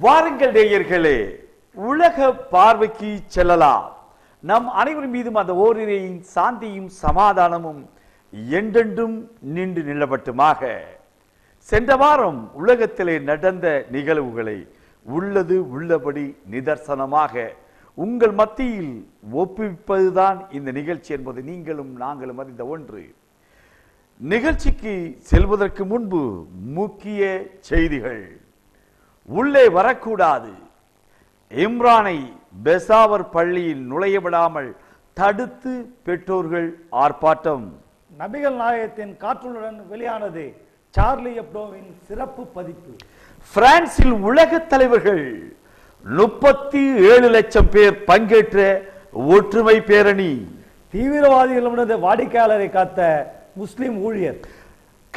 வாருங்கள் நேயர்களே உலக பார்வைக்கு செல்லலாம். நம் அனைவரும் மீதும் அந்த ஓரிரையின் சாந்தியும் சமாதானமும் என்றென்றும் நின்று நிலவட்டுமாக. சென்ற வாரம் உலகத்திலே நடந்த நிகழ்வுகளை உள்ளது உள்ளபடி நிதர்சனமாக உங்கள் மத்தியில் ஒப்புவிப்பதுதான் இந்த நிகழ்ச்சி என்பது நீங்களும் நாங்களும் அறிந்த ஒன்று. நிகழ்ச்சிக்கு செல்வதற்கு முன்பு முக்கிய செய்திகள். உள்ளே வரக்கூடாது. இம்ரானை பெசாவர் பள்ளியில் நுழைய விடாமல் தடுத்து பெற்றோர்கள் ஆர்ப்பாட்டம். நபிகள் நாயகத்தின் காற்றுடன் வெளியானது சார்லி எப்டோவின் சிறப்பு பதிப்பு. பிரான்சில் உலக தலைவர்கள் முப்பத்தி ஏழு லட்சம் பேர் பங்கேற்ற ஒற்றுமை பேரணி. தீவிரவாதிகளிடமிருந்து வாடிக்கையாளரை காத்த முஸ்லிம் ஊழியர்.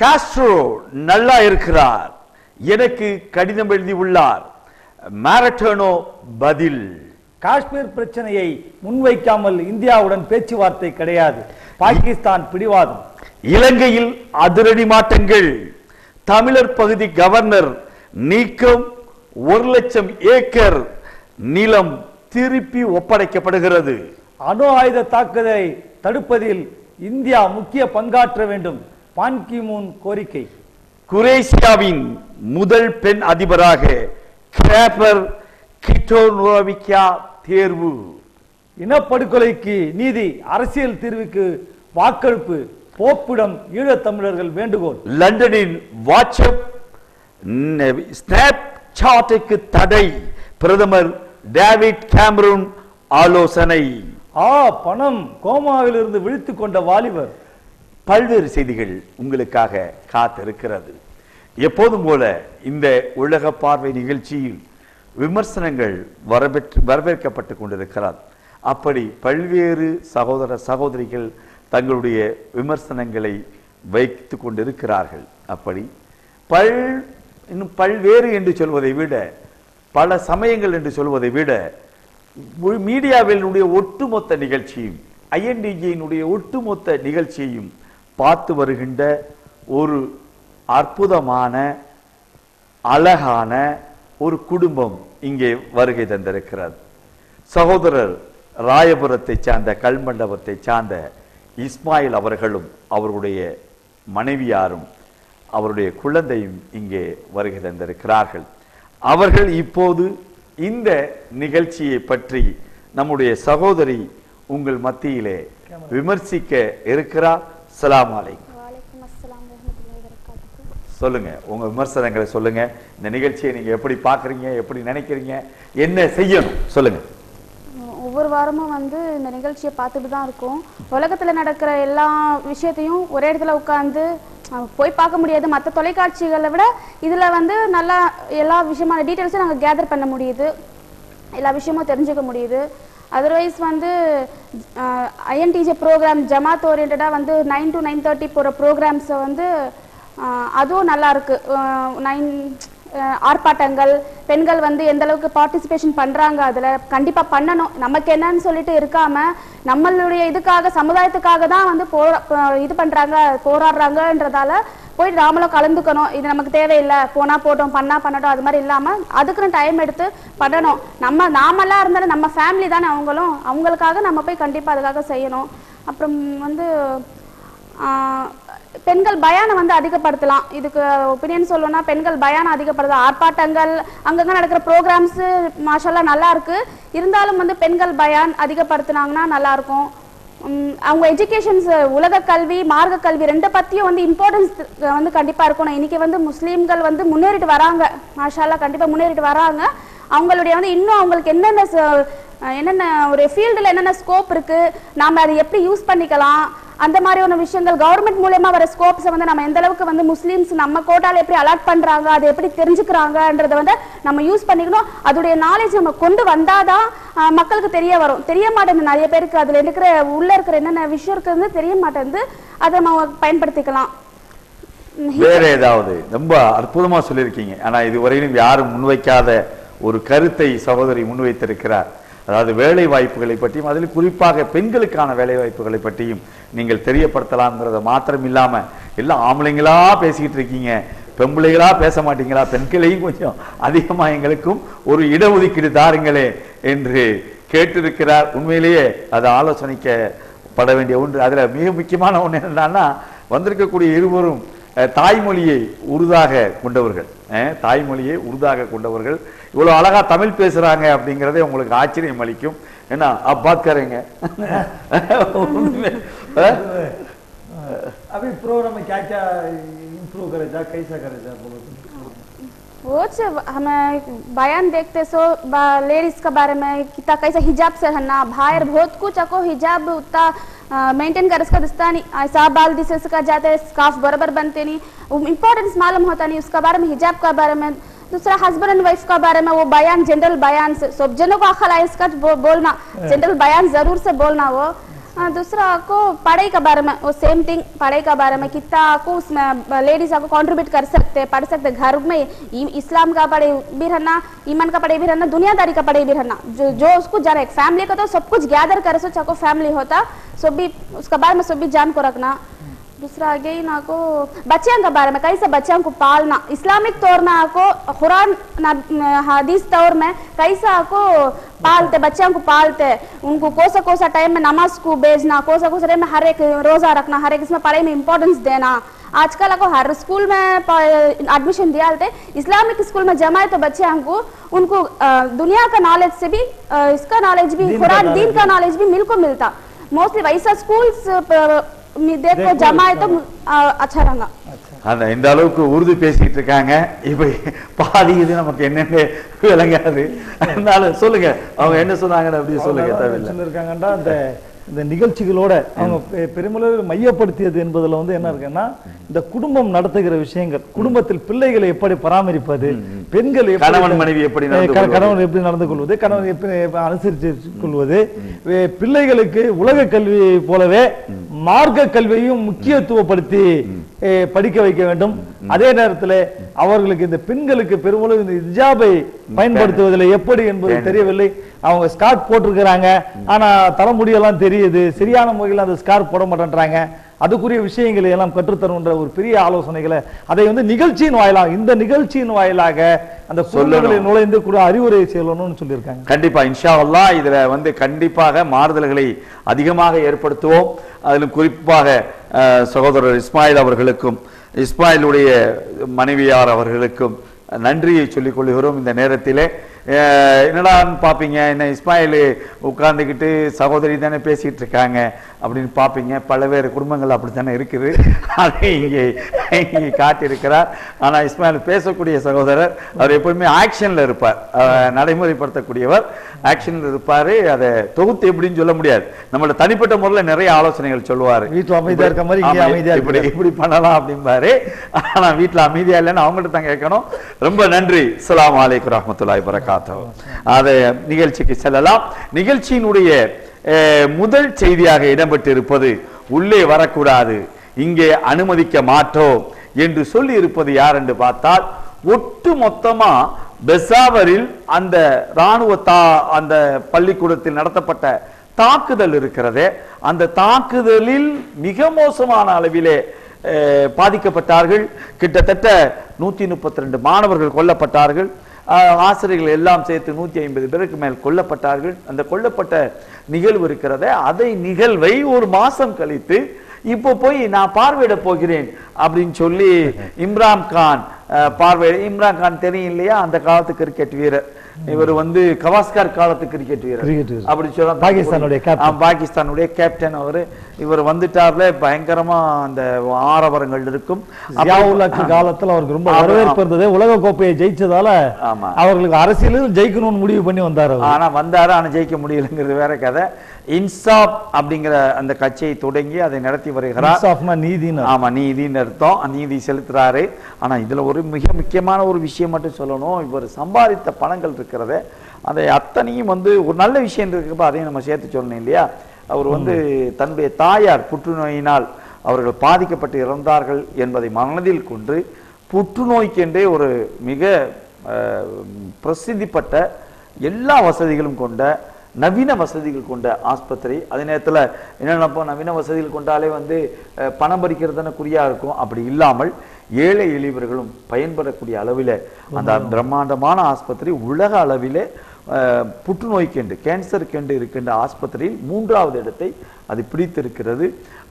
காஸ்ட்ரோ நல்லா இருக்கிறார். எனக்கு கடிதம் எழுதி உள்ளார் மாரட்டோனோ பதில். காஷ்மீர் பிரச்சனையை முன்வைக்காமல் இந்தியாவுடன் பேச்சுவார்த்தை கிடையாது. பாகிஸ்தான் பிடிவாதம். இலங்கையில் அதிரடி மாற்றங்கள். தமிழர் பகுதி கவர்னர் நீக்கம் ஒரு லட்சம் ஏக்கர் நிலம் திருப்பி ஒப்படைக்கப்படுகிறது. அணு ஆயுத தாக்குதலை தடுப்பதில் இந்தியா முக்கிய பங்காற்ற வேண்டும். பான் கி மூன் கோரிக்கை. குரேஷியாவின் முதல் பெண் அதிபராக கிராப்பர் கிட்டோனோவிக்கா தேர்வு. இனப்படுகொலைக்கு நீதி அரசியல் தீர்வுக்கு வாக்கெடுப்பு போப்பிடம் ஈழத்தமிழர்கள் வேண்டுகோள். லண்டனின் வாட்ஸ்அப் ஸ்னாப் சாட்டுக்கு தடை பிரதமர் டேவிட் கேமரூன் ஆலோசனை. ஆ பணம் கோமாவிலிருந்து விழித்துக் கொண்ட வாலிபர். பல்வேறு செய்திகள் உங்களுக்காக காத்திருக்கிறது. எப்போதும் போல இந்த உலக பார்வை நிகழ்ச்சியில் விமர்சனங்கள் வரவேற்று வரவேற்கப்பட்டு கொண்டிருக்கிறார். அப்படி பல்வேறு சகோதர சகோதரிகள் தங்களுடைய விமர்சனங்களை வைத்து கொண்டிருக்கிறார்கள். அப்படி பல் இன்னும் பல்வேறு என்று சொல்வதை விட பல சமயங்கள் என்று சொல்வதை விட மீடியாவினுடைய ஒட்டுமொத்த நிகழ்ச்சியும் ஐஎன்டிஜியினுடைய ஒட்டுமொத்த நிகழ்ச்சியையும் பார்த்து வருகின்ற ஒரு அற்புதமான அழகான ஒரு குடும்பம் இங்கே வருகை தந்திருக்கிறது. சகோதரர் ராயபுரத்தை சார்ந்த கல்மண்டபத்தை சார்ந்த இஸ்மாயில் அவர்களும் அவருடைய மனைவியாரும் அவருடைய குழந்தையும் இங்கே வருகை தந்திருக்கிறார்கள். அவர்கள் இப்போது இந்த நிகழ்ச்சியை பற்றி நம்முடைய சகோதரி உங்கள் மத்தியிலே விமர்சிக்க இருக்கிறார் அலைக்கும் வலைக்கம் சொல்லுங்க. உங்க விமர்சனங்களை சொல்லுங்க. இந்த நிகழ்ச்சியை நீங்க எப்படி பாக்குறீங்க எப்படி நினைக்கிறீங்க என்ன செய்யணும் சொல்லுங்க. ஒவ்வொரு வாரமும் வந்து இந்த நிகழ்ச்சியை பார்த்துட்டு தான் இருக்கோம். உலகத்தில் நடக்கிற எல்லா விஷயத்தையும் ஒரே இடத்துல உட்காந்து போய் பார்க்க முடியாது. மற்ற தொலைக்காட்சிகளை விட இதில் வந்து நல்லா எல்லா விஷயமான டீட்டெயில்ஸும் நாங்கள் கேதர் பண்ண முடியுது. எல்லா விஷயமும் தெரிஞ்சுக்க முடியுது. அதர்வைஸ் வந்து ஐஎன்டிஜே ப்ரோக்ராம் ஜமாத் ஓரியன்டாக வந்து நைன் டு நைன் தேர்ட்டி போகிற ப்ரோக்ராம்ஸை வந்து அதுவும் நல்லாயிருக்கு நைன் ஆர்ப்பாட்டங்கள் பெண்கள் வந்து எந்த அளவுக்கு பார்ட்டிசிபேஷன் பண்ணுறாங்க அதில் கண்டிப்பாக பண்ணணும். நமக்கு என்னன்னு சொல்லிட்டு இருக்காமல் நம்மளுடைய இதுக்காக சமுதாயத்துக்காக தான் வந்து போரா இது பண்ணுறாங்க போராடுறாங்கன்றதால போய் நாமளும் கலந்துக்கணும். இது நமக்கு தேவையில்லை. போனா போட்டோம் பண்ணா பண்ணட்டும் அது மாதிரி இல்லாம அதுக்குன்னு டைம் எடுத்து பண்ணணும். நம்ம நாமெல்லாம் இருந்தாலும் நம்ம ஃபேமிலி தானே அவங்களும். அவங்களுக்காக நம்ம போய் கண்டிப்பா அதுக்காக செய்யணும். அப்புறம் வந்து பெண்கள் பயானை வந்து அதிகப்படுத்தலாம். இதுக்கு ஒப்பீனியன் சொல்லணும்னா பெண்கள் பயானை அதிகப்படுத்தலாம். ஆர்ப்பாட்டங்கள் அங்கங்கே நடக்கிற ப்ரோக்ராம்ஸு மாஷல்லா நல்லா இருக்கு. இருந்தாலும் வந்து பெண்கள் பயான் அதிகப்படுத்தினாங்கன்னா நல்லாயிருக்கும் அவங்க எஜுகேஷன்ஸ் உலக கல்வி மார்க்க கல்வி ரெண்டை பத்தியும் வந்து இம்பார்ட்டன்ஸ் வந்து கண்டிப்பா இருக்கணும். இன்னைக்கு வந்து முஸ்லீம்கள் வந்து முன்னேறிட்டு வராங்க. மாஷாலாம் கண்டிப்பா முன்னேறிட்டு வராங்க. அவங்களுடைய வந்து இன்னும் அவங்களுக்கு என்னென்ன என்னென்ன ஒரு ஃபீல்டில் என்னென்ன ஸ்கோப் இருக்கு நாம அதை எப்படி யூஸ் பண்ணிக்கலாம் அந்த மாதிரியான விஷயங்கள் கவர்மெண்ட் மூலயமா வர ஸ்கோப்ஸை வந்து நம்ம எந்த அளவுக்கு வந்து முஸ்லீம்ஸ் நம்ம கோட்டால எப்படி அலாட் பண்றாங்க அதை எப்படி தெரிஞ்சுக்கிறாங்கன்றத வந்து நம்ம யூஸ் பண்ணிக்கணும். அதோடைய நாலேஜ் நம்ம கொண்டு வந்தாதான் மக்களுக்கு தெரிய வரும். தெரிய மாட்டேங்குது. நிறைய பேருக்கு அதுல இருக்கிற உள்ள இருக்கிற என்னென்ன விஷயம் இருக்குன்னு தெரிய மாட்டேங்குது. அதை நம்ம பயன்படுத்திக்கலாம். வேற ஏதாவது? ரொம்ப அற்புதமா சொல்லியிருக்கீங்க. ஆனா இதுவரையிலும் யாரும் முன்வைக்காத ஒரு கருத்தை சகோதரி முன்வைத்திருக்கிறார். அதாவது வேலை வாய்ப்புகளை பற்றியும் அதில் குறிப்பாக பெண்களுக்கான வேலை வாய்ப்புகளை பற்றியும் நீங்கள் தெரியப்படுத்தலாம்ங்கிறத மாத்திரம் இல்லாம எல்லாம் ஆம்பளைங்களா பேசிக்கிட்டு இருக்கீங்க. பெம்பிள்ளைகளா பேச மாட்டீங்களா? பெண்களையும் கொஞ்சம் அதிகமா எங்களுக்கும் ஒரு இடஒதுக்கீடு தாருங்களே என்று கேட்டிருக்கிறார். உண்மையிலேயே அது ஆலோசனைக்கப்பட வேண்டிய ஒன்று. அதுல மிக முக்கியமான ஒன்று என்னன்னா வந்திருக்கக்கூடிய இருவரும் தாய்மொழியை உருதாக கொண்டவர்கள். தாய்மொழியை உருதாக கொண்டவர்கள். இவ்வளவு அழகா தமிழ் பேசுறாங்க அப்படிங்கறதே உங்களுக்கு ஆச்சரியம் அளிக்கும். என்ன அப்பாத்கரங்க. अभी प्रोग्राम में क्या क्या इम्प्रूव करे जा कैसा करे जा बोलो तुम। वो हमें बयान देखते सो लेडीज़ के बारे में कितना कैसा हिजाब से रहना बाहर बहुत कुछ ako हिजाब उतना मेंटेन कर उसका दिखता नहीं ऐसा बाल दिसे उसका जाते स्कार्फ बराबर बनते नहीं इम्पोर्टेंस मालूम होता नहीं उसका बारे में हिजाब का बारे में दूसरा हस्बैंड एंड वाइफ का बारे में वो बयान जनरल बयान से सब जनों को अखल है इसका बो, बोलना जनरल बयान ज़रूर से बोलना वो। दूसरा आपको पढ़ाई के बारे में वो सेम थिंग पढ़ाई के बारे में कितना आपको उसमें लेडीज़ आपको कंट्रीब्यूट कर सकते हैं पढ़ सकते घर में इस्लाम का पढ़ाई भी रहना ईमान का पढ़ाई भी रहना दुनियादारी का पढ़ाई भी रहना जो जो उसको जाना फैमिली का तो सब कुछ गैदर करे सो चाहे फैमिली होता सब भी उसका बारे में सब भी जान को रखना दूसरा आगे ही ना को बच्चों के बारे में कैसे बच्चों को पालना। इस्लामिक तौर में आपको कुरान न- हदीस तौर में कैसा आपको पालते बच्चों को पालते। उनको कोसा कोसा टाइम में नमाज़ को भेजना कोसा कोसा टाइम में हर एक रोजा रखना हर एक इसमें पढ़ाई में इम्पोर्टेंस देना। आजकल आपको हर स्कूल में एडमिशन दिया लेते इस्लामिक स्कूल में जमाए तो बच्चे हमको उनको दुनिया का नॉलेज से भी इसका नॉलेज भी कुरान दीन का नॉलेज भी मिल को मिलता। मोस्टली वैसा स्कूल्स நிதேக் ஜமாயத்தும் அச்சாரங்க அந்த இந்த அளவுக்கு உறுதி பேசிக்கிட்டு இருக்காங்க. இப்ப பாதி இது நமக்கு என்னென்ன விளங்காது. அதனால சொல்லுங்க. அவங்க என்ன சொன்னாங்கன்னு அப்படி சொல்லுங்க இருக்காங்கன்னா அந்த இந்த நிகழ்ச்சிகளோட அவங்க பெருமளவில் மையப்படுத்தியது என்பதில் வந்து என்ன இருக்குன்னா இந்த குடும்பம் நடத்துகிற விஷயங்கள் குடும்பத்தில் பிள்ளைகளை எப்படி பராமரிப்பது பெண்கள் கணவன் மனைவி எப்படி கணவன் எப்படி நடந்து கொள்வது கணவன் எப்படி அனுசரித்து கொள்வது பிள்ளைகளுக்கு உலக கல்வி போலவே மார்க்க கல்வியையும் முக்கியத்துவப்படுத்தி படிக்க வைக்க வேண்டும். அதே நேரத்தில் அவர்களுக்கு இந்த பெண்களுக்கு பெருமளவு இந்த ஹிஜாபை பயன்படுத்துவதில் எப்படி என்பது தெரியவில்லை. அவங்க ஸ்கார்ட் போட்டிருக்கிறாங்க. ஆனா தலைமுடியெல்லாம் தெரியுது. சரியான முறையில் அந்த ஸ்கார்ப் போட மாட்டேன்றாங்க. அதுக்குரிய விஷயங்களை எல்லாம் கற்றுத்தருன்ற ஒரு பெரிய ஆலோசனைகளை அதை வந்து நிகழ்ச்சியின் வாயிலாக இந்த நிகழ்ச்சியின் வாயிலாக அந்த குடும்பங்களில் நுழைந்து கூட அறிவுரை சொல்லணும்னு சொல்லியிருக்காங்க. கண்டிப்பா இன்ஷா அல்லாஹ் இதுல வந்து கண்டிப்பாக மாறுதல்களை அதிகமாக ஏற்படுத்துவோம். அதிலும் குறிப்பாக சகோதரர் இஸ்மாயில் அவர்களுக்கும் இஸ்மாயிலுடைய மனைவியார் அவர்களுக்கும் நன்றியை சொல்லிக் கொள்கிறோம் இந்த நேரத்திலே. என்னடான்னு பார்ப்பீங்க? என்ன இஸ்மாயில் உட்கார்ந்துக்கிட்டு சகோதரி தானே பேசிட்டு இருக்காங்க அப்படின்னு பார்ப்பீங்க. பல்வேறு குடும்பங்கள் அப்படித்தானே இருக்குது. அதை இங்கே இங்கே காட்டியிருக்கிறார். ஆனா இஸ்மாயில் பேசக்கூடிய சகோதரர் அவர் எப்பவுமே ஆக்ஷன்ல இருப்பார். நடைமுறைப்படுத்தக்கூடியவர் ஆக்ஷன்ல இருப்பாரு. அதை தொகுத்து எப்படின்னு சொல்ல முடியாது. நம்மளோட தனிப்பட்ட முறையில் நிறைய ஆலோசனைகள் சொல்லுவாரு. வீட்டுல அமைதியா இருக்க மாதிரி இங்கே ஆமா, அமைதியா இப்படி இப்படி பண்ணலாம் அப்படிம்பாரு. ஆனா வீட்டுல அமைதியா இல்லைன்னு அவங்கள்ட்ட தான் கேட்கணும். ரொம்ப நன்றி. அஸ்ஸலாமு அலைக்கும் ரஹ்மத்துல்லாஹி வரகாத்தஹு அது நிகழ்ச்சிக்கு செல்லலாம். நிகழ்ச்சியினுடைய முதல் செய்தியாக இடம்பெற்றிருப்பது உள்ளே வரக்கூடாது இங்கே அனுமதிக்க மாட்டோம் என்று சொல்லி இருப்பது யார் என்று பார்த்தால் ஒட்டு மொத்தமா பெசாவரில் அந்த ராணுவ தா அந்த பள்ளிக்கூடத்தில் நடத்தப்பட்ட தாக்குதல் இருக்கிறதே அந்த தாக்குதலில் மிக மோசமான அளவிலே பாதிக்கப்பட்டார்கள். கிட்டத்தட்ட நூத்தி முப்பத்தி ரெண்டு மாணவர்கள் கொல்லப்பட்டார்கள். ஆசிரியர்கள் எல்லாம் சேர்த்து நூத்தி ஐம்பது பேருக்கு மேல் கொல்லப்பட்டார்கள். அந்த கொல்லப்பட்ட நிகழ்வு இருக்கிறதே அதை நிகழ்வை ஒரு மாசம் கழித்து இப்போ போய் நான் பார்வையிட போகிறேன் அப்படின்னு சொல்லி இம்ரான் கான் பார்வையிட இம்ரான் கான் தெரியும் இல்லையா? அந்த காலத்து கிரிக்கெட் வீரர். இவர் வந்து கவாஸ்கர் காலத்து கிரிக்கெட் வீரர். அப்படி சொல்ல பாகிஸ்தானுடைய பாகிஸ்தானுடைய கேப்டன் அவரு. இவர் வந்துட்டார்ல பயங்கரமா அந்த ஆரவரங்கள் இருக்கும். காலத்துல அவருக்கு ரொம்ப வரவேற்பு இருந்தது. உலக கோப்பையை ஜெயிச்சதால ஆமா. அவர்களுக்கு அரசியலில் ஜெயிக்கணும்னு முடிவு பண்ணி வந்தார் ஆனா வந்தாரு ஆனா ஜெயிக்க முடியலங்கிறது வேற கதை. இன்சாப் அப்படிங்கிற அந்த கட்சியை தொடங்கி அதை நடத்தி வருகிறார். இன்சாஃப்னா நீதின்னு ஆமா நீதின்னு அர்த்தம். நீதி செலுத்துறாரு. ஆனா இதுல ஒரு மிக முக்கியமான ஒரு விஷயம் மட்டும் சொல்லணும். இவர் சம்பாதித்த பணங்கள் இருக்கிறதே அதை அத்தனையும் வந்து ஒரு நல்ல விஷயம் இருக்கிறப்ப அதையும் நம்ம சேர்த்து சொல்லணும் இல்லையா? அவர் வந்து தன்னுடைய தாயார் புற்றுநோயினால் அவர்கள் பாதிக்கப்பட்டு இறந்தார்கள் என்பதை மனதில் கொண்டு புற்றுநோய்க்கென்றே ஒரு மிக பிரசித்தி பெற்ற எல்லா வசதிகளும் கொண்ட நவீன வசதிகள் கொண்ட ஆஸ்பத்திரி. அதே நேரத்தில் என்ன நினைப்போம் நவீன வசதிகள் கொண்டாலே வந்து பணம் பறிக்கிறது தானே குறியா இருக்கும். அப்படி இல்லாமல் ஏழை எளியவர்களும் பயன்படக்கூடிய அளவில் அந்த பிரம்மாண்டமான ஆஸ்பத்திரி உலக அளவிலே அஹ், புற்றுநோய்க்கென்று கேன்சருக்கென்று இருக்கின்ற ஆஸ்பத்திரியில் மூன்றாவது இடத்தை அது பிடித்திருக்கிறது.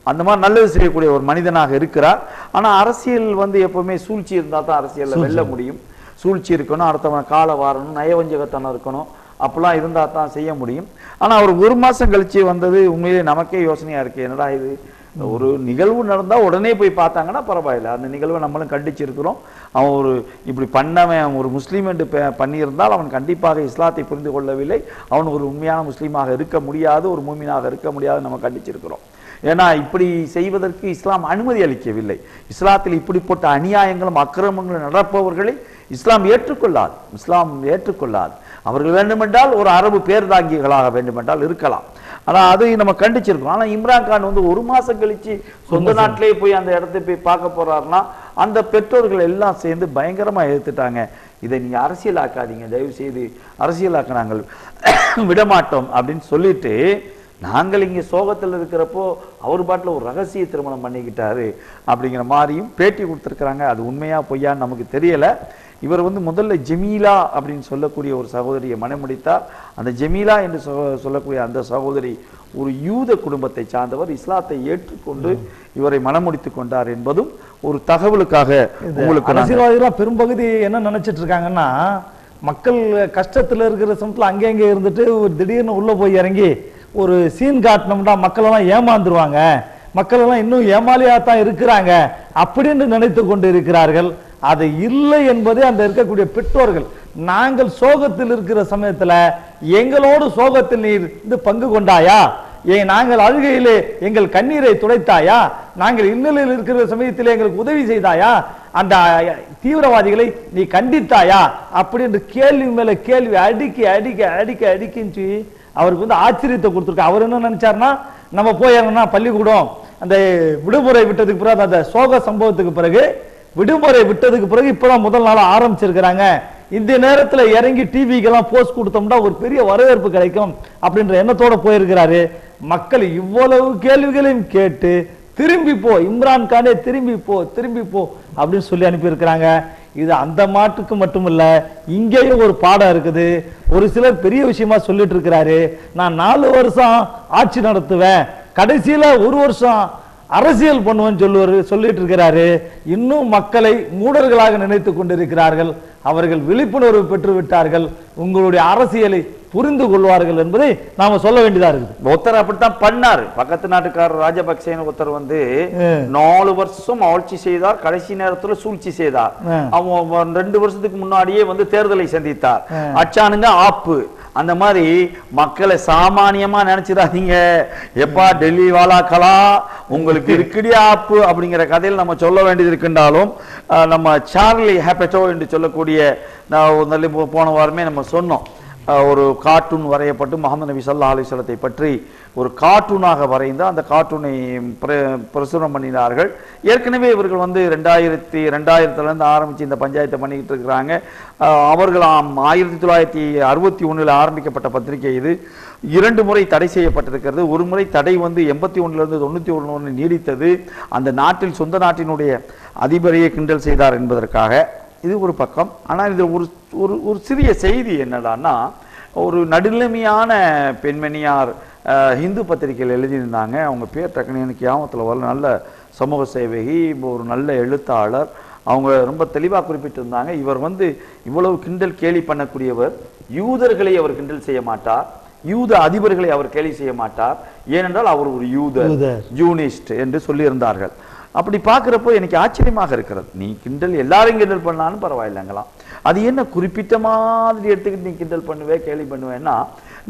அந்த மாதிரி நல்லது செய்யக்கூடிய ஒரு மனிதனாக இருக்கிறார். ஆனா அரசியல் வந்து எப்பவுமே சூழ்ச்சி இருந்தால் தான் அரசியல்ல வெல்ல முடியும். சூழ்ச்சி இருக்கணும். அடுத்தவன் காலை வாரணும். நயவஞ்சகத்தனம் இருக்கணும். அப்பெல்லாம் இருந்தால் தான் செய்ய முடியும். ஆனால் அவர் ஒரு மாதம் கழிச்சு வந்தது உண்மையிலே நமக்கே யோசனையாக இருக்குது என்னடா இது? ஒரு நிகழ்வு நடந்தால் உடனே போய் பார்த்தாங்கன்னா பரவாயில்லை. அந்த நிகழ்வை நம்மளும் கண்டிச்சிருக்கிறோம். அவன் ஒரு இப்படி பண்ணவன் ஒரு முஸ்லீம் என்று பண்ணியிருந்தால் அவன் கண்டிப்பாக இஸ்லாத்தை புரிந்து கொள்ளவில்லை. அவன் ஒரு உண்மையான முஸ்லீமாக இருக்க முடியாது ஒரு மூமினாக இருக்க முடியாது நம்ம கண்டிச்சிருக்கிறோம். ஏன்னா இப்படி செய்வதற்கு இஸ்லாம் அனுமதி அளிக்கவில்லை. இஸ்லாத்தில் இப்படிப்பட்ட அநியாயங்களும் அக்கிரமங்களும் நடப்பவர்களை இஸ்லாம் ஏற்றுக்கொள்ளாது. இஸ்லாம் ஏற்றுக்கொள்ளாது. அவர்கள் வேண்டுமென்றால் ஒரு அரபு பேர்தாங்கிகளாக வேண்டுமென்றால் இருக்கலாம். ஆனா அதை நம்ம கண்டிச்சிருக்கோம். ஆனா இம்ரான் கான் வந்து ஒரு மாசம் கழிச்சு சொந்த நாட்டிலே போய் அந்த இடத்தை போய் பார்க்க போறாருன்னா அந்த பெற்றோர்கள் எல்லாம் சேர்ந்து பயங்கரமா எதிர்த்துட்டாங்க. இதை நீங்க அரசியலாக்காதீங்க. தயவு செய்து அரசியலாக்க நாங்கள் விடமாட்டோம் அப்படின்னு சொல்லிட்டு நாங்கள் இங்கே சோகத்தில் இருக்கிறப்போ அவர் பாட்டில் ஒரு ரகசிய திருமணம் பண்ணிக்கிட்டாரு அப்படிங்கிற மாதிரியும் பேட்டி கொடுத்துருக்குறாங்க. அது உண்மையா பொய்யான்னு நமக்கு தெரியல. இவர் வந்து முதல்ல ஜெமீலா அப்படின்னு சொல்லக்கூடிய ஒரு சகோதரியை மணமுடித்தார் அந்த ஜெமீலா என்று சொல்லக்கூடிய அந்த சகோதரி ஒரு யூத குடும்பத்தை சார்ந்தவர். இஸ்லாத்தை ஏற்றுக்கொண்டு இவரை மணமுடித்து கொண்டார் என்பதும் ஒரு தகவலுக்காக உங்களுக்கு நாங்க- அரசியல்வாதிகள் பெரும்பகுதி என்ன நினைச்சிட்டு இருக்காங்கன்னா மக்கள் கஷ்டத்துல இருக்கிற சமயத்துல அங்கே அங்கே இருந்துட்டு ஒரு திடீர்னு உள்ள போய் இறங்கி ஒரு சீன் காட்டினோம்னா மக்கள் எல்லாம் ஏமாந்துருவாங்க. மக்கள் எல்லாம் இன்னும் ஏமாலியா தான் இருக்கிறாங்க. அப்படின்னு நினைத்து கொண்டு இருக்கிறார்கள். அது இல்லை என்பதே அந்த இருக்கக்கூடிய பெற்றோர்கள். நாங்கள் சோகத்தில் இருக்கிற சமயத்தில் எங்களோடு சோகத்தில் நீர் இது பங்கு கொண்டாயா? ஏ நாங்கள் அழுகையிலே எங்கள் கண்ணீரை துடைத்தாயா? நாங்கள் இன்னலில் இருக்கிற சமயத்தில் எங்களுக்கு உதவி செய்தாயா? அந்த தீவிரவாதிகளை நீ கண்டித்தாயா? அப்படி என்று கேள்வி மேல கேள்வி அடிக்க அடிக்க அடிக்க அடிக்கிச்சு அவருக்கு வந்து ஆச்சரியத்தை கொடுத்துருக்க. அவர் என்ன நினைச்சாருன்னா நம்ம போய் இறங்கினா பள்ளிக்கூடம் அந்த விடுமுறை விட்டதுக்கு பிறகு அந்த சோக சம்பவத்துக்கு பிறகு விடுமுறை விட்டதுக்கு பிறகு இப்பதான் முதல் நாள் ஆரம்பிச்சிருக்கிறாங்க. இந்த நேரத்தில் இறங்கி டிவிக்கெல்லாம் போஸ்ட் கொடுத்தோம்னா ஒரு பெரிய வரவேற்பு கிடைக்கும் அப்படின்ற எண்ணத்தோட போயிருக்கிறாரு. மக்கள் இவ்வளவு கேள்விகளையும் கேட்டு திரும்பி போ இம்ரான் கானே திரும்பி போ திரும்பி போ அப்படின்னு சொல்லி அனுப்பியிருக்கிறாங்க. இது அந்த மாட்டுக்கு மட்டும் இல்ல இங்கேயும் ஒரு பாடம் இருக்குது. ஒரு சிலர் பெரிய விஷயமா சொல்லிட்டு இருக்கிறாரு. நான் நாலு வருஷம் ஆட்சி நடத்துவேன். கடைசியில ஒரு வருஷம் அரசியல் பண்ணுவேன்னு சொல்லுவாரு சொல்லிட்டு இருக்கிறாரு இன்னும் மக்களை மூடர்களாக நினைத்து கொண்டிருக்கிறார்கள். அவர்கள் விழிப்புணர்வு பெற்று விட்டார்கள் உங்களுடைய அரசியலை புரிந்து கொள்வார்கள் என்பதை நாம சொல்ல வேண்டியதா இருக்குது. ஒருத்தர் அப்படித்தான் பண்ணாரு. பக்கத்து நாட்டுக்காரர் ராஜபக்சேன்னு ஒருத்தர் வந்து. நாலு வருஷம் ஆட்சி செய்தார் கடைசி நேரத்துல சூழ்ச்சி செய்தார். அவன் ரெண்டு வருஷத்துக்கு முன்னாடியே வந்து தேர்தலை சந்தித்தார். அச்சானுங்க ஆப்பு. அந்த மாதிரி மக்களை சாமானியமா நினைச்சிடாதீங்க. எப்பா டெல்லி வாலாக்களா? உங்களுக்கு இருக்குடி ஆப்பு அப்படிங்கிற கதையில் நம்ம சொல்ல வேண்டியது இருக்குன்றாலும் நம்ம சார்லி ஹேப்பட்டோ என்று சொல்லக்கூடிய நான் ஒரு போன வாரமே நம்ம சொன்னோம். ஒரு கார்ட்டூன் வரையப்பட்டு முகமது நபி சல்லா அலிஸ்வலத்தை பற்றி ஒரு கார்ட்டூனாக வரைந்து அந்த கார்ட்டூனை பிர- பிரசுரம் பண்ணினார்கள். ஏற்கனவே இவர்கள் வந்து ரெண்டாயிரத்தி ரெண்டாயிரத்துலேருந்து ஆரம்பித்து இந்த பஞ்சாயத்தை பண்ணிக்கிட்டு இருக்கிறாங்க. அவர்கள் ஆயிரத்தி தொள்ளாயிரத்தி அறுபத்தி ஒன்றில் ஆரம்பிக்கப்பட்ட பத்திரிகை இது. இரண்டு முறை தடை செய்யப்பட்டிருக்கிறது. ஒரு முறை தடை வந்து எண்பத்தி ஒன்றிலிருந்து தொண்ணூற்றி ஒன்று நீடித்தது. அந்த நாட்டில் சொந்த நாட்டினுடைய அதிபரையே கிண்டல் செய்தார் என்பதற்காக. இது ஒரு பக்கம். ஆனால் இது ஒரு ஒரு ஒரு சிறிய செய்தி என்னடான்னா ஒரு நடுநிலைமையான பெண்மணியார் அஹ், இந்து பத்திரிகையில் எழுதியிருந்தாங்க. அவங்க பேர் டக்குனு எனக்கு ஞாபகத்தில் வரல. நல்ல சமூக சேவகி ஒரு நல்ல எழுத்தாளர். அவங்க ரொம்ப தெளிவாக குறிப்பிட்டிருந்தாங்க. இவர் வந்து இவ்வளவு கிண்டல் கேலி பண்ணக்கூடியவர். யூதர்களை அவர் கிண்டல் செய்ய மாட்டார். யூத அதிபர்களை அவர் கேலி செய்ய மாட்டார். ஏனென்றால் அவர் ஒரு யூதர். ஜூனிஸ்ட் என்று சொல்லியிருந்தார்கள். அப்படி பார்க்குறப்போ எனக்கு ஆச்சரியமாக இருக்கிறது. நீ கிண்டல் எல்லாரும் கிண்டல் பண்ணாலும் பரவாயில்லைங்களாம் அது என்ன குறிப்பிட்ட மாதிரி எடுத்துக்கிட்டு நீ கிண்டல் பண்ணுவே கேள்வி பண்ணுவேன்னா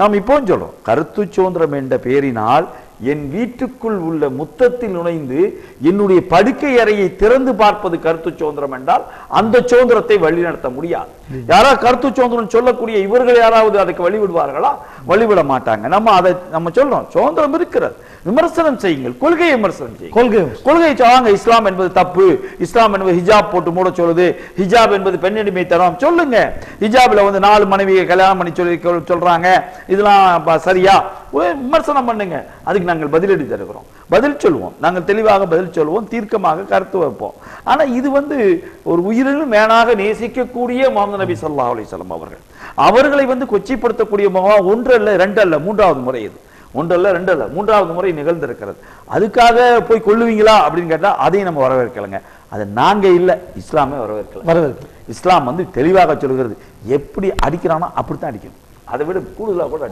நாம் இப்போ சொல்கிறோம் கருத்து சுதந்திரம் என்ற பெயரினால் என் வீட்டுக்குள் உள்ள முத்தத்தில் நுழைந்து என்னுடைய படுக்கை அறையை திறந்து பார்ப்பது கருத்து சுதந்திரம் என்றால் அந்த சுதந்திரத்தை வழிநடத்த முடியாது. யாராவது கருத்து சுதந்திரம் சொல்லக்கூடிய இவர்கள் யாராவது அதுக்கு வழிவிடுவார்களா? வழிவிட மாட்டாங்க. நம்ம அதை நம்ம சொல்றோம் சுதந்திரம் இருக்கிறது. விமர்சனம் செய்யுங்கள். கொள்கையை விமர்சனம் செய்யுங்கள். கொள்கை கொள்கை சொல்லுவாங்க இஸ்லாம் என்பது தப்பு. இஸ்லாம் என்பது ஹிஜாப் போட்டு மூட சொல்லுது. ஹிஜாப் என்பது பெண்ணடிமை தரம் சொல்லுங்க. ஹிஜாப்ல வந்து நாலு மனைவியை கல்யாணம் பண்ணி சொல்லி சொல்- சொல்றாங்க. இதெல்லாம் சரியா? விமர்சனம் பண்ணுங்க. அதுக்கு நாங்கள் பதிலடி தருகிறோம். பதில் சொல்லுவோம் நாங்கள் தெளிவாக பதில் சொல்லுவோம் தீர்க்கமாக கருத்து வைப்போம். ஆனா இது வந்து ஒரு உயிரினும் மேலாக நேசிக்கக்கூடிய முகமது நபி ஸல்லல்லாஹு அலைஹி வஸல்லம் அவர்கள். அவர்களை வந்து கொச்சைப்படுத்தக்கூடிய முகம் ஒன்று அல்ல ரெண்டு அல்ல மூன்றாவது முறை இது. ஒன்று அல்ல ரெண்டு அல்ல மூன்றாவது முறை நிகழ்ந்திருக்கிறது. அதுக்காக போய் கொல்லுவீங்களா அப்படின்னு கேட்டா அதையும் நம்ம வரவேற்கலைங்க. அது நாங்க இல்ல இஸ்லாமே வரவேற்கல. வரவேற்கு இஸ்லாம் வந்து தெளிவாக சொல்கிறது எப்படி அடிக்கிறானோ அப்படித்தான் அடிக்கணும். அதை விட கூடுதலா கூட.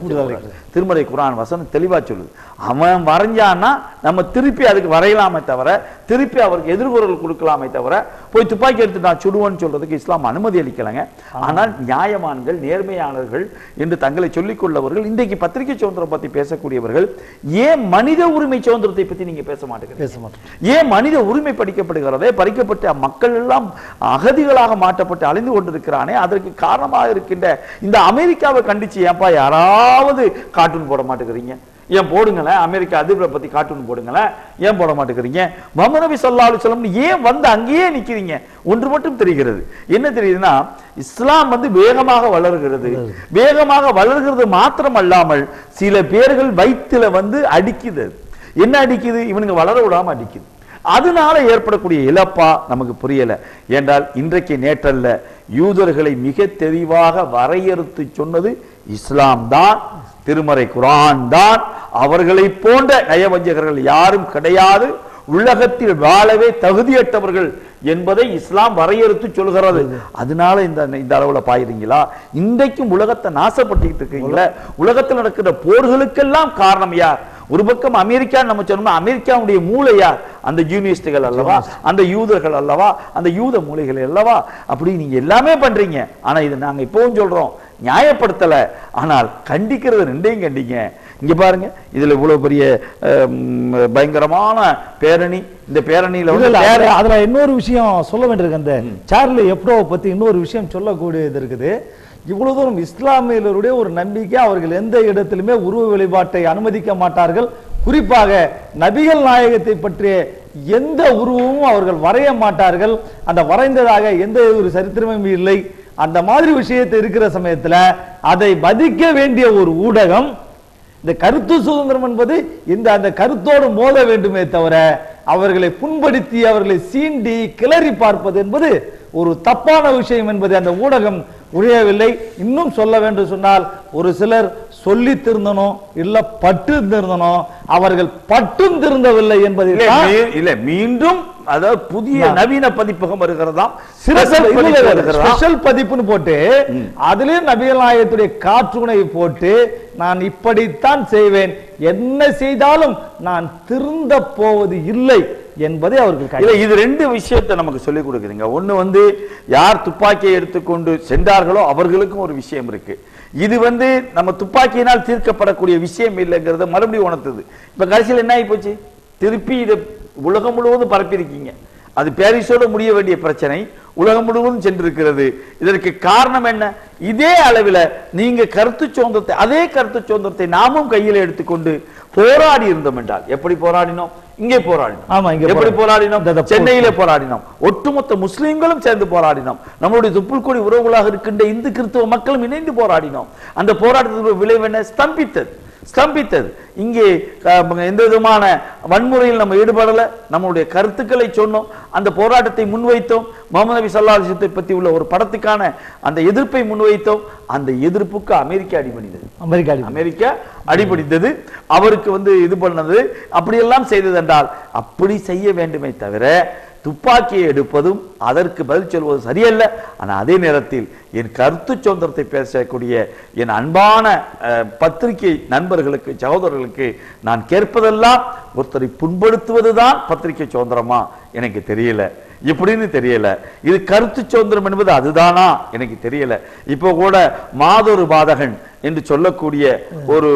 திருமறை குரான் வசனம் தெளிவா சொல்லுது. அவன் வரைஞ்சான்னா நம்ம திருப்பி அதுக்கு வரையலாமே தவிர திருப்பி அவருக்கு எதிர்குரல் கொடுக்கலாமே தவிர போய் துப்பாக்கி எடுத்து நான் சுடுவேன்னு சொல்றதுக்கு இஸ்லாம் அனுமதி அளிக்கலைங்க. ஆனால் நியாயமான்கள் நேர்மையாளர்கள் என்று தங்களை சொல்லிக் கொள்ளவர்கள் இன்றைக்கு பத்திரிகை சுதந்திரம் பத்தி பேசக்கூடியவர்கள் ஏன் மனித உரிமை சுதந்திரத்தை பத்தி நீங்க பேச மாட்டேங்கிறீங்க? பேச மாட்டோம். ஏன் மனித உரிமை படிக்கப்படுகிறதே பறிக்கப்பட்ட மக்கள் எல்லாம் அகதிகளாக மாற்றப்பட்டு அழிந்து கொண்டிருக்கிறானே அதற்கு காரணமாக இருக்கின்ற இந்த அமெரிக்காவை கண்டிச்சு ஏன்பா யாராவது கார்ட்டூன் போட மாட்டேங்கிறீங்க? ஏன் போடுங்களேன் அமெரிக்கா அதிபரை பத்தி கார்ட்டூன் போடுங்களேன் ஏன் போட மாட்டேங்கிறீங்க? மமநபி நபி ஸல்லல்லாஹு ஏன் வந்து அங்கேயே நிக்கிறீங்க? ஒன்று மட்டும் தெரிகிறது. என்ன தெரியுதுன்னா இஸ்லாம் வந்து வேகமாக வளர்கிறது. வேகமாக வளர்கிறது மாத்திரம் அல்லாமல் சில பேர்கள் வயிற்றுல வந்து அடிக்குது. என்ன அடிக்குது? இவனுங்க வளர விடாம அடிக்குது. அதனால ஏற்படக்கூடிய இழப்பா நமக்கு புரியல. என்றால் இன்றைக்கு நேற்றல்ல யூதர்களை மிக தெளிவாக வரையறுத்து சொன்னது இஸ்லாம் தான் திருமறை குரான் தான். அவர்களை போன்ற நயவஞ்சகர்கள் யாரும் கிடையாது. உலகத்தில் வாழவே தகுதியற்றவர்கள் என்பதை இஸ்லாம் வரையறுத்து சொல்கிறது. அதனால இந்த இந்த அளவில் பாயிருங்களா இன்றைக்கும் உலகத்தை நாசப்பட்டுக்கிட்டு இருக்கீங்களா. உலகத்தில் நடக்கிற போர்களுக்கெல்லாம் காரணம் யார்? ஒரு பக்கம் அமெரிக்கா நம்ம சொன்னோம்னா அமெரிக்காவுடைய மூளை யார்? அந்த ஜூனியஸ்டுகள் அல்லவா? அந்த யூதர்கள் அல்லவா? அந்த யூத மூளைகள் அல்லவா? அப்படி நீங்க எல்லாமே பண்றீங்க. ஆனா இது நாங்க இப்பவும் சொல்றோம். நியாயப்படுத்தல. ஆனால் கண்டிக்கிறது ரெண்டையும் கண்டிங்க. இங்க பாருங்க இதுல இவ்வளவு பெரிய பயங்கரமான பேரணி. இந்த பேரணியில வந்து அதுல- இன்னொரு விஷயம் சொல்ல வேண்டியிருக்கு அந்த சார்லி எப்டோவை பத்தி இன்னொரு விஷயம் சொல்லக்கூடியது இருக்குது. இவ்வளவு தூரம் இஸ்லாமியர்களுடைய ஒரு நம்பிக்கை அவர்கள் எந்த இடத்திலுமே உருவ வழிபாட்டை அனுமதிக்க மாட்டார்கள். குறிப்பாக நபிகள் நாயகத்தை பற்றிய எந்த உருவமும் அவர்கள் வரைய மாட்டார்கள். அந்த வரைந்ததாக எந்த ஒரு சரித்திரமும் இல்லை. அந்த மாதிரி விஷயத்தை இருக்கிற சமயத்தில் அதை மதிக்க வேண்டிய ஒரு ஊடகம் இந்த கருத்து சுதந்திரம் என்பது இந்த அந்த கருத்தோடு மோத வேண்டுமே தவிர அவர்களை புண்படுத்தி அவர்களை சீண்டி கிளறி பார்ப்பது என்பது ஒரு தப்பான விஷயம் என்பதை அந்த ஊடகம் உழையவில்லை இன்னும் சொல்ல வேண்டும் சொன்னால் ஒரு சிலர் சொல்லி திருந்தனும் இல்ல பட்டு திருந்தனும் அவர்கள் பட்டும் திருந்தவில்லை என்பதை இல்ல, மீண்டும் அதாவது புதிய நவீன பதிப்பகம் வருகிறதாம் சிறப்பு ஸ்பெஷல் பதிப்புன்னு போட்டு அதுலயும் நபிகள் காற்றுணை போட்டு நான் இப்படித்தான் செய்வேன். என்ன செய்தாலும் நான் திருந்த போவது இல்லை என்பதை அவர்கள் இது ரெண்டு விஷயத்தை நமக்கு சொல்லிக் கொடுக்குறீங்க ஒண்ணு வந்து யார் துப்பாக்கியை எடுத்துக்கொண்டு சென்றார்களோ அவர்களுக்கும் ஒரு விஷயம் இருக்கு. இது வந்து நம்ம துப்பாக்கியினால் தீர்க்கப்படக்கூடிய விஷயம் இல்லைங்கிறத மறுபடியும் உணர்த்துது. இப்போ கடைசியில் என்ன ஆகி போச்சு? திருப்பி இதை உலகம் முழுவதும் பரப்பியிருக்கீங்க. அது பாரிஸோட முடிய வேண்டிய பிரச்சனை உலகம் முழுவதும் சென்றிருக்கிறது. இதற்கு காரணம் என்ன? இதே அளவில் நீங்க கருத்து சுதந்திரத்தை அதே கருத்து சுதந்திரத்தை நாமும் கையில் எடுத்துக்கொண்டு போராடி இருந்தோம் என்றால் எப்படி போராடினோம்? இங்கே போராடினோம். ஆமா, இங்கே எப்படி போராடினோம். சென்னையிலே போராடினோம். ஒட்டுமொத்த முஸ்லிம்களும் சேர்ந்து போராடினோம். நம்மளுடைய துப்புள் கொடி உறவுகளாக இருக்கின்ற இந்து கிறிஸ்தவ மக்களும் இணைந்து போராடினோம். அந்த போராட்டத்தின் விளைவு என்ன? ஸ்தம்பித்தது. ஸ்தம்பித்தது. இங்கே எந்த விதமான வன்முறையில் நம்ம ஈடுபடல. நம்மளுடைய கருத்துக்களை சொன்னோம். அந்த போராட்டத்தை முன்வைத்தோம். முகமது நபி வஸல்லம் பற்றி உள்ள ஒரு படத்துக்கான அந்த எதிர்ப்பை முன்வைத்தோம். அந்த எதிர்ப்புக்கு அமெரிக்கா அடிபணிந்தது. அமெரிக்கா அமெரிக்கா அடிபடித்தது அவருக்கு வந்து இது பண்ணது. அப்படியெல்லாம் செய்தது என்றால் அப்படி செய்ய வேண்டுமே தவிர துப்பாக்கியை எடுப்பதும் அதற்கு பதில் சொல்வதும் சரியல்ல. ஆனால் அதே நேரத்தில் என் கருத்து சுதந்திரத்தை பேசக்கூடிய என் அன்பான பத்திரிகை நண்பர்களுக்கு சகோதரர்களுக்கு நான் கேட்பதெல்லாம் ஒருத்தரை புண்படுத்துவது தான் பத்திரிகை சுதந்திரமா? எனக்கு தெரியல. இப்படின்னு தெரியல. இது கருத்து சுதந்திரம் என்பது அதுதானா? எனக்கு தெரியல. இப்போ கூட மாதொரு பாதகன் என்று சொல்லக்கூடிய ஒரு.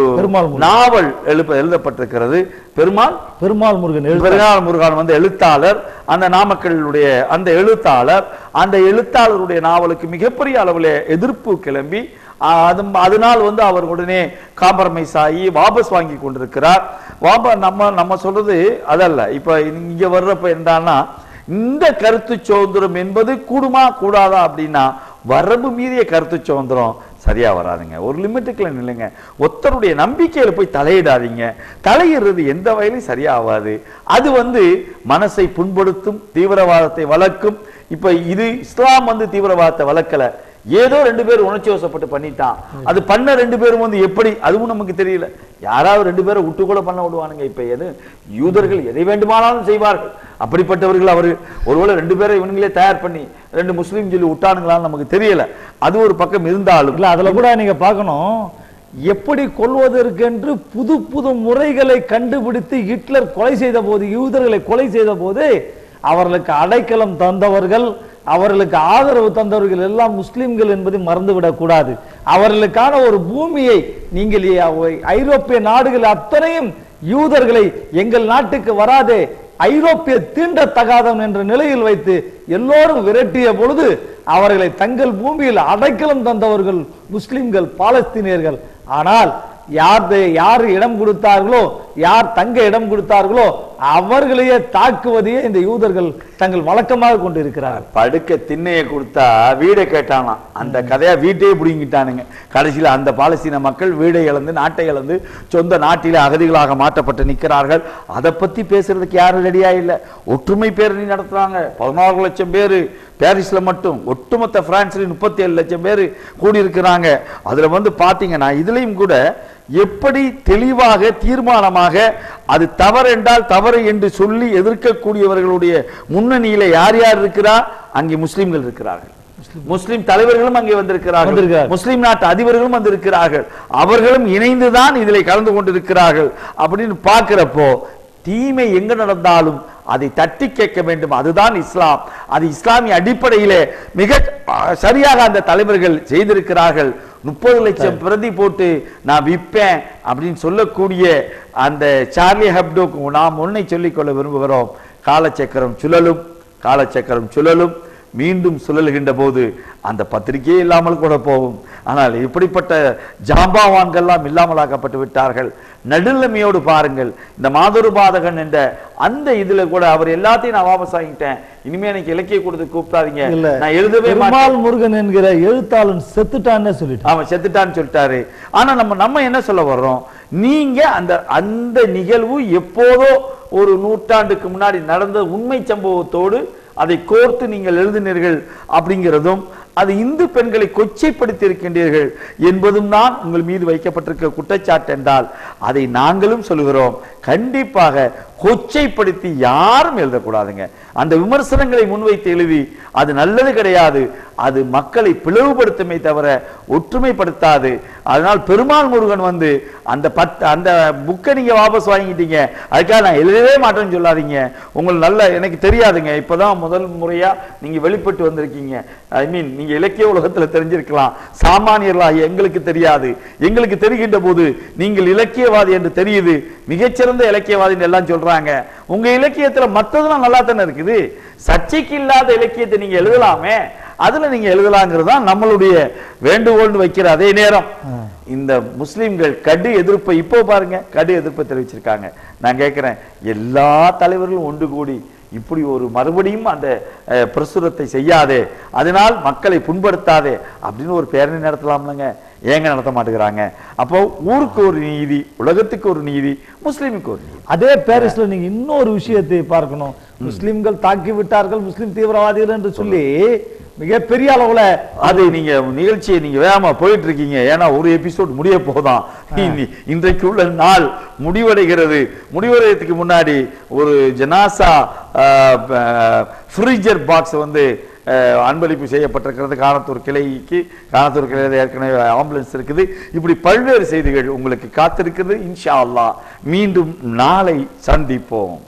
நாவல் எழுப்ப எழுதப்பட்டிருக்கிறது. பெருமாள்? பெருமாள் முருகன் பெருமாள் முருகன் வந்து எழுத்தாளர். அந்த நாமக்கல்லுடைய அந்த எழுத்தாளர். அந்த எழுத்தாளருடைய நாவலுக்கு மிகப்பெரிய அளவில் எதிர்ப்பு கிளம்பி அது அதனால் வந்து அவர் உடனே காம்ப்ரமைஸ் ஆகி வாபஸ் வாங்கி கொண்டிருக்கிறார். வாப நம்ம நம்ம சொல்றது அதல்ல. இப்ப இங்க வர்றப்ப என்னன்னா இந்த கருத்து சுதந்திரம் என்பது கூடுமா கூடாதா அப்படின்னா வரம்பு மீறிய கருத்து சுதந்திரம் சரியா வராதுங்க. ஒரு லிமிட்டுக்குள்ள நில்லுங்க. ஒருத்தருடைய நம்பிக்கையில போய் தலையிடாதீங்க. தலையிடுறது எந்த வகையிலும் சரியாகாது. அது வந்து மனசை புண்படுத்தும் தீவிரவாதத்தை வளர்க்கும். இப்ப இது இஸ்லாம் வந்து தீவிரவாதத்தை வளர்க்கல. ஏதோ ரெண்டு பேரும் உணர்ச்சி வசப்பட்டு பண்ணிட்டான் அது பண்ண ரெண்டு பேரும் வந்து எப்படி? அதுவும் நமக்கு தெரியல. யாராவது ரெண்டு பேரை விட்டு கூட பண்ண விடுவானுங்க. இப்ப எது? யூதர்கள் எதை வேண்டுமானாலும் செய்வார்கள். அப்படிப்பட்டவர்கள் அவர் ஒருவேளை ரெண்டு பேரை இவனுங்களே தயார் பண்ணி ரெண்டு முஸ்லீம் சொல்லி விட்டானுங்களான்னு நமக்கு தெரியல. அது ஒரு பக்கம் இருந்தாலும் இல்ல அதுல கூட நீங்க பார்க்கணும். எப்படி கொள்வதற்கென்று புது புது முறைகளை கண்டுபிடித்து ஹிட்லர் கொலை செய்த போது யூதர்களை கொலை செய்த போது அவர்களுக்கு அடைக்கலம் தந்தவர்கள் அவர்களுக்கு ஆதரவு தந்தவர்கள் எல்லாம் முஸ்லிம்கள் என்பதை மறந்துவிடக் கூடாது அவர்களுக்கான ஒரு பூமியை நீங்கள் ஐரோப்பிய நாடுகள் அத்தனையும் யூதர்களை எங்கள் நாட்டுக்கு வராதே ஐரோப்பிய தீண்டத்தகாதவன் என்ற நிலையில் வைத்து எல்லோரும் விரட்டிய பொழுது அவர்களை தங்கள் பூமியில் அடைக்கலம் தந்தவர்கள் முஸ்லிம்கள் பாலஸ்தீனியர்கள். ஆனால் யார் யார் இடம் கொடுத்தார்களோ யார் தங்க இடம் கொடுத்தார்களோ அவர்களையே தாக்குவதையே இந்த யூதர்கள் தங்கள் வழக்கமாக கொண்டிருக்கிறார்கள். படுக்க திண்ணையை கொடுத்தா வீடை கேட்டானாம். அந்த கதையா வீட்டையே பிடுங்கிட்டானுங்க. கடைசியில அந்த பாலஸ்தீன மக்கள் வீடை இழந்து நாட்டை இழந்து சொந்த நாட்டிலே அகதிகளாக மாற்றப்பட்டு நிற்கிறார்கள். அதை பத்தி பேசுறதுக்கு யாரும் ரெடியா இல்ல. ஒற்றுமை பேரணி நடத்துறாங்க. பதினாறு லட்சம் பேரு. பாரிஸ்ல மட்டும். ஒட்டுமொத்த பிரான்ஸ்ல முப்பத்தி ஏழு லட்சம் பேர் கூடியிருக்கிறாங்க. அதுல வந்து பாத்தீங்கன்னா இதுலயும் கூட எப்படி தெளிவாக தீர்மானமாக அது தவறு என்றால் தவறு என்று சொல்லி எதிர்க்கக்கூடியவர்களுடைய முன்னணியில யார் யார் இருக்கிறா? அங்கே முஸ்லிம்கள் இருக்கிறார்கள். முஸ்லிம் தலைவர்களும் அங்கே வந்திருக்கிறார்கள். முஸ்லிம் நாட்டு அதிபர்களும் வந்திருக்கிறார்கள். அவர்களும் இணைந்துதான் இதில் கலந்து கொண்டிருக்கிறார்கள் அப்படின்னு பார்க்கிறப்போ தீமை எங்க நடந்தாலும் அதை தட்டி கேட்க வேண்டும். அதுதான் இஸ்லாம். அது இஸ்லாமிய அடிப்படையிலே மிக சரியாக அந்த தலைவர்கள் செய்திருக்கிறார்கள். முப்பது லட்சம் பிரதி போட்டு நான் விற்பேன் அப்படின்னு சொல்லக்கூடிய அந்த சார்லி ஹப்டோக்கு நாம் ஒன்றை சொல்லிக்கொள்ள விரும்புகிறோம். காலச்சக்கரம் சுழலும் காலச்சக்கரம் சுழலும். மீண்டும் சுழல்கின்ற போது அந்த பத்திரிகையே இல்லாமல் கூட போகும். ஆனால் இப்படிப்பட்ட ஜாம்பாவான்கள்லாம் இல்லாமலாக்கப்பட்டு விட்டார்கள். நடுநிலைமையோடு பாருங்கள். இந்த மாதொரு பாதகன் என்ற அந்த இதுல கூட அவர் எல்லாத்தையும் நான் வாபஸ் வாங்கிட்டேன். இனிமே எனக்கு இலக்கிய கொடுத்து கூப்பிடாதீங்க. நான் எழுதவே மாட்டேன். முருகன் என்கிற எழுத்தாளன் செத்துட்டான்னு சொல்லிட்டான். அவன் செத்துட்டான்னு சொல்லிட்டாரு. ஆனா நம்ம நம்ம என்ன சொல்ல வர்றோம்? நீங்க அந்த அந்த நிகழ்வு எப்போதோ ஒரு நூற்றாண்டுக்கு முன்னாடி நடந்த உண்மை சம்பவத்தோடு அதை கோர்த்து நீங்கள் எழுதினீர்கள் அப்படிங்கிறதும் அது இந்து பெண்களை கொச்சைப்படுத்தி இருக்கின்றீர்கள் என்பதும் தான் உங்கள் மீது வைக்கப்பட்டிருக்க குற்றச்சாட்டு என்றால் அதை நாங்களும் சொல்கிறோம் கண்டிப்பாக கொச்சைப்படுத்தி யாரும் எழுதக்கூடாதுங்க. அந்த விமர்சனங்களை முன்வைத்து எழுதி அது நல்லது கிடையாது அது மக்களை பிளவுபடுத்துமே தவிர ஒற்றுமைப்படுத்தாது. அதனால் பெருமாள் முருகன் வந்து அந்த பத் அந்த புக்கை நீங்க வாபஸ் வாங்கிட்டீங்க அதுக்காக நான் எழுதவே மாட்டேன்னு சொல்லாதீங்க. உங்களுக்கு நல்ல எனக்கு தெரியாதுங்க. இப்போதான் முதல் முறையா நீங்க வெளிப்பட்டு வந்திருக்கீங்க. ஐ மீன் நீங்க இலக்கிய உலகத்துல தெரிஞ்சிருக்கலாம். சாமானியர்களாகிய எங்களுக்கு தெரியாது. எங்களுக்கு தெரிகின்ற போது நீங்கள் இலக்கியவாதி என்று தெரியுது. மிகச்சிறந்த இலக்கியவாதின்னு எல்லாம் சொல்றாங்க. உங்க இலக்கியத்துல மத்ததெல்லாம் நல்லா தானே இருக்குது? சர்ச்சைக்கு இல்லாத இலக்கியத்தை நீங்க எழுதலாமே. அதுல நீங்க எழுதலாங்கிறது தான் நம்மளுடைய வேண்டுகோள்னு வைக்கிற அதே நேரம். இந்த முஸ்லிம்கள் கடு எதிர்ப்பை இப்போ பாருங்க கடு எதிர்ப்பை தெரிவிச்சிருக்காங்க. நான் கேட்கிறேன் எல்லா தலைவர்களும் ஒன்று கூடி இப்படி ஒரு மறுபடியும் அந்த பிரசுரத்தை செய்யாதே அதனால் மக்களை புண்படுத்தாதே அப்படின்னு ஒரு பேரணி நடத்தலாம்லங்க. ஏங்க நடத்த மாட்டேங்கிறாங்க? அப்போ ஊருக்கு ஒரு நீதி உலகத்துக்கு ஒரு நீதி முஸ்லிமுக்கு ஒரு நீதி. அதே பாரிஸ்ல நீங்க இன்னொரு விஷயத்தை பார்க்கணும். முஸ்லிம்கள் தாக்கி விட்டார்கள் முஸ்லிம் தீவிரவாதிகள் என்று சொல்லி மிகப்பெரிய அளவுல அது நீங்க நிகழ்ச்சியை நீங்க வேகமா போயிட்டு இருக்கீங்க ஏன்னா ஒரு எபிசோட் முடிய போதான். இனி- இன்றைக்கு உள்ள நாள் முடிவடைகிறது. முடிவடைறதுக்கு முன்னாடி ஒரு ஜனாசா ஃப்ரீஜர் பாக்ஸ் வந்து அன்பளிப்பு செய்யப்பட்டிருக்கிறது. காணத்தூர் கிளைக்கு காணத்தூர் கிளையில் ஏற்கனவே ஆம்புலன்ஸ் இருக்குது. இப்படி பல்வேறு செய்திகள் உங்களுக்கு காத்திருக்கிறது. இன்ஷா அல்லாஹ். மீண்டும் நாளை சந்திப்போம்.